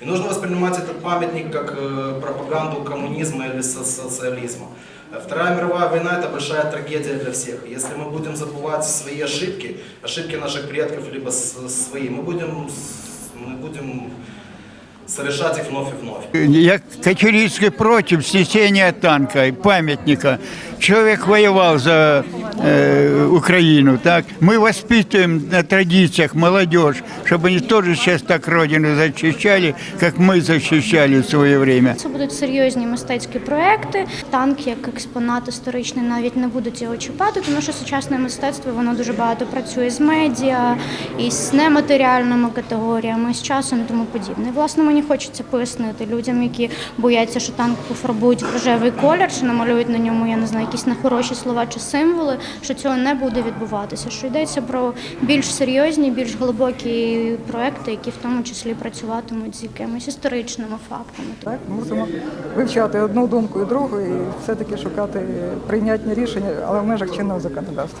И нужно воспринимать этот памятник как э, пропаганду коммунизма или со- социализма. Э, Вторая мировая война – это большая трагедия для всех. Если мы будем забывать свои ошибки, ошибки наших предков, либо с- свои, мы будем, с- мы будем совершать их вновь и вновь. Я категорически против снесения танка и памятника. Человек воевал за э, Украину, так? Мы воспитываем на традициях молодежь, чтобы они тоже сейчас так родину защищали, как мы защищали в свое время. Це будуть серйозні мистецькі проекти. Танк як експонат історичний навіть не будуть його чіпати, тому що сучасне мистецтво воно дуже багато працює з медіа і з нематеріальними категоріями, з часом і тому подібне. І, Власне, мені хочеться пояснити людям, які бояться, що танк пофарбують рожевий колір, чи намалюють на ньому, я не знаю, якісь нехороші слова чи символи, що цього не буде відбуватися. Що йдеться про більш серйозні, більш глибокі проекти, які в тому числі працюватимуть з якимись історичними фактами. Так, мусимо вивчати одну думку і другу, і все-таки шукати прийнятні рішення, але в межах чинного законодавства.